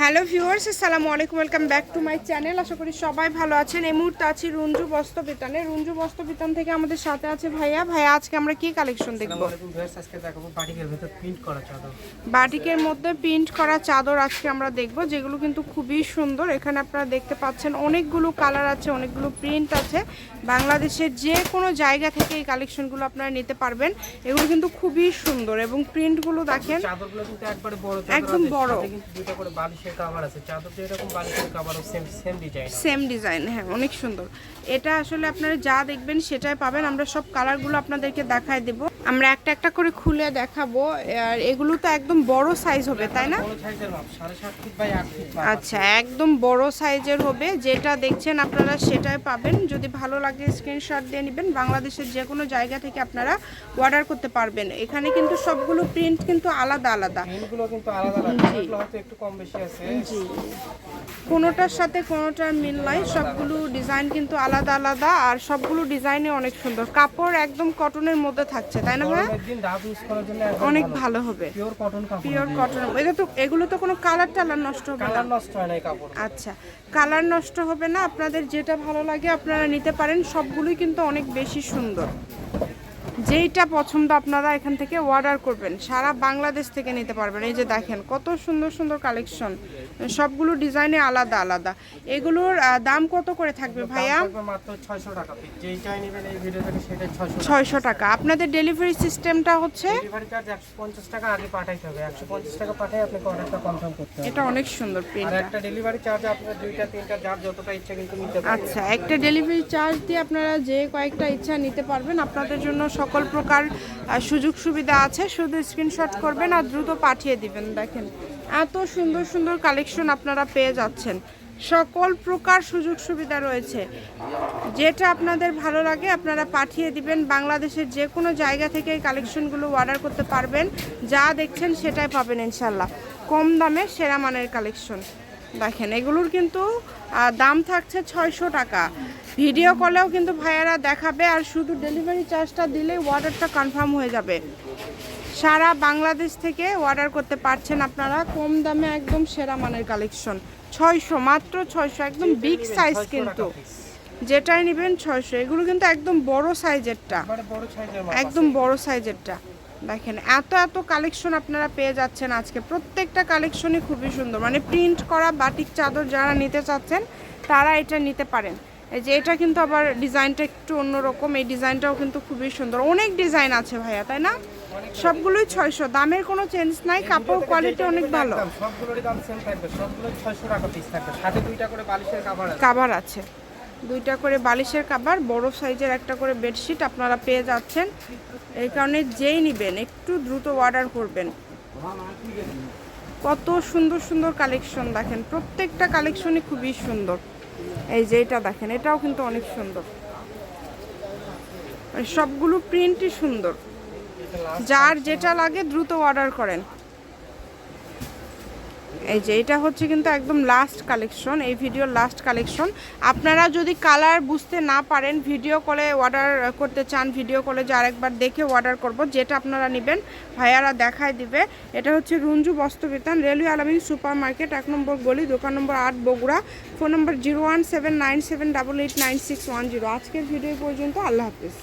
Hello viewers আসসালামু আলাইকুম welcome back to my channel আশা করি সবাই ভালো আছেন। এই মুহূর্তে আছি রঞ্জু বস্ত্র বিতানে। রঞ্জু বস্ত্র বিতান থেকে আমাদের সাথে আছে ভাইয়া। ভাইয়া আজকে আমরা কি কালেকশন দেখব? আসসালামু আলাইকুম ভিউয়ার্স আজকে দেখাবো বাটিকের ভেতর প্রিন্ট করা চাদর। বাটিকের মধ্যে প্রিন্ট করা চাদর আজকে আমরা দেখব যেগুলো কিন্তু খুবই সুন্দর। এখানে আপনারা দেখতে পাচ্ছেন অনেকগুলো কালার আছে অনেকগুলো প্রিন্ট আছে। বাংলাদেশের যে কোনো জায়গা থেকে এই কালেকশনগুলো আপনারা নিতে পারবেন। এগুলো কিন্তু খুবই সুন্দর এবং প্রিন্টগুলো দেখেন চাদরগুলো কিন্তু একবারে বড় একদম বড়। করে আছে, চাদর same same design same design হ্যাঁ অনেক সুন্দর। এটা আসলে আপনারা যা দেখবেন সেটাই পাবেন, আমরা সব কালারগুলো আপনাদেরকে দেখায় দেব। আমরা একটা একটা করে খুলে দেখাবো। আর এগুলো তো একদম বড় সাইজ হবে তাই না? আচ্ছা একদম বড় সাইজের হবে। যেটা দেখছেন আপনারা সেটাই পাবেন। যদি ভালো লাগে স্ক্রিনশট দিয়ে নেবেন। বাংলাদেশের যে কোনো জায়গা থেকে আপনারা অর্ডার করতে পারবেন। এখানে কিন্তু সবগুলো প্রিন্ট কিন্তু আলাদা আলাদা। কোনোটার সাথে কোনোটার মিল নাই। সবগুলো ডিজাইন কিন্তু আলাদা আলাদা। আর সবগুলো ডিজাইনে অনেক সুন্দর। কাপড় একদম কটনের মধ্যে থাকছে তাই না ভাই? অনেক ভালো। হবে। পিওর কটন কাপড় পিওর কটন এটা তো এগুলো তো কোনো কালার টালার নষ্ট হবে না। কালার নষ্ট হয় না কাপড়। আচ্ছা কালার নষ্ট হবে না। আপনাদের যেটা ভালো লাগে আপনারা নিতে পারেন। সবগুলোই কিন্তু অনেক বেশি সুন্দর। যেইটা পছন্দ আপনারা এখান থেকে অর্ডার করবেন সারা বাংলাদেশ থেকে নিতে পারবেন। এই যে দেখেন কত সুন্দর সুন্দর কালেকশন সবগুলো ডিজাইনে আলাদা আলাদা। এগুলোর দাম কত করে থাকবে ভাইয়া? মাত্র 600 টাকা পিস যেইটাই নেবেন এই ভিডিও থেকে সেটাই 600 টাকা ছয়শো টাকা। আপনাদের ডেলিভারি সিস্টেমটা হচ্ছে? ডেলিভারি চার্জ 150 টাকা আগে পাঠাইতে হবে। 150 টাকা পাঠিয়ে আপনাকে অর্ডারটা কনফার্ম এটা অনেক সুন্দর আর একটা ডেলিভারি চার্জ আপনার দুইটা তিনটা যার যতটা ইচ্ছা কিন্তু নিতে পারেন আচ্ছা একটা ডেলিভারি চার্জ দিয়ে আপনারা যে কয়েকটা ইচ্ছা নিতে পারবেন আপনাদের জন্য সকল প্রকার সুযোগ সুবিধা আছে, শুধু স্ক্রিনশট করবেন আর দ্রুত পাঠিয়ে দিবেন, দেখেন। এত সুন্দর সুন্দর কালেকশন আপনারা পেয়ে যাচ্ছেন। সকল প্রকার সুযোগ সুবিধা রয়েছে। যেটা আপনাদের ভালো লাগে, আপনারা পাঠিয়ে দিবেন। বাংলাদেশের যে কোনো জায়গা থেকে এই কালেকশনগুলো অর্ডার করতে পারবেন। যা দেখছেন সেটাই পাবেন ইনশাল্লাহ কম দামে সেরা মানের কালেকশন দেখেন এগুলোর কিন্তু দাম থাকছে ছয়শো টাকা। ভিডিও কলেও কিন্তু ভাইয়ারা দেখাবে আর শুধু ডেলিভারি চার্জটা দিলেই অর্ডারটা কনফার্ম হয়ে যাবে। সারা বাংলাদেশ থেকে অর্ডার করতে পারছেন আপনারা কম দামে একদম সেরা মানের কালেকশন ছয়শো মাত্র ছয়শো একদম বিগ সাইজ কিন্তু। যেটাই নেবেন ছয়শো এগুলো কিন্তু একদম বড় সাইজেরটা মাপ একদম বড় সাইজেরটা দেখেন এত এত কালেকশন আপনারা পেয়ে যাচ্ছেন আজকে। প্রত্যেকটা কালেকশনই খুবই সুন্দর। মানে প্রিন্ট করা বাটিক চাদর যারা নিতে চাচ্ছেন তারা এটা নিতে পারেন। এই যে এটা কিন্তু আবার ডিজাইনটা একটু অন্যরকম। এই ডিজাইনটাও কিন্তু খুবই সুন্দর। অনেক ডিজাইন আছে ভাইয়া তাই না? সবগুলোই ছয়শো। দামের কোনো চেঞ্জ নাই কাপড় কোয়ালিটি অনেক ভালো। দাম, সবগুলোরই দাম সেম থাকবে। সবগুলো 600 টাকা পিস থাকবে। সাথে দুইটা করে বালিশের কভার আছে। দুইটা করে বালিশের কাবার, বড় সাইজের একটা করে বেডশিট আপনারা পেয়ে যাচ্ছেন। এই কারণে যেই নেবেন, একটু দ্রুত অর্ডার করবেন। কত সুন্দর সুন্দর কালেকশন দেখেন। প্রত্যেকটা কালেকশনই খুবই সুন্দর। এই যে এটা দেখেন, এটাও কিন্তু অনেক সুন্দর। সবগুলো প্রিন্টই সুন্দর। যার যেটা লাগে দ্রুত অর্ডার করেন। এই যে, এটা হচ্ছে কিন্তু একদম লাস্ট কালেকশন এই ভিডিওর লাস্ট কালেকশন আপনারা যদি কালার বুঝতে না পারেন ভিডিও কলে অর্ডার করতে চান ভিডিও কলে যে আরেকবার দেখে অর্ডার করব, যেটা আপনারা নেবেন, ভাইয়ারা দেখায় দিবে। এটা হচ্ছে Runju Bastrabitan, railway Alamin super market এক নম্বর গলি, দোকান নম্বর আট, বগুড়া। ফোন নম্বর zero one seven nine seven double eight nine six one zero আজকের ভিডিও পর্যন্ত, আল্লাহ হাফিজ।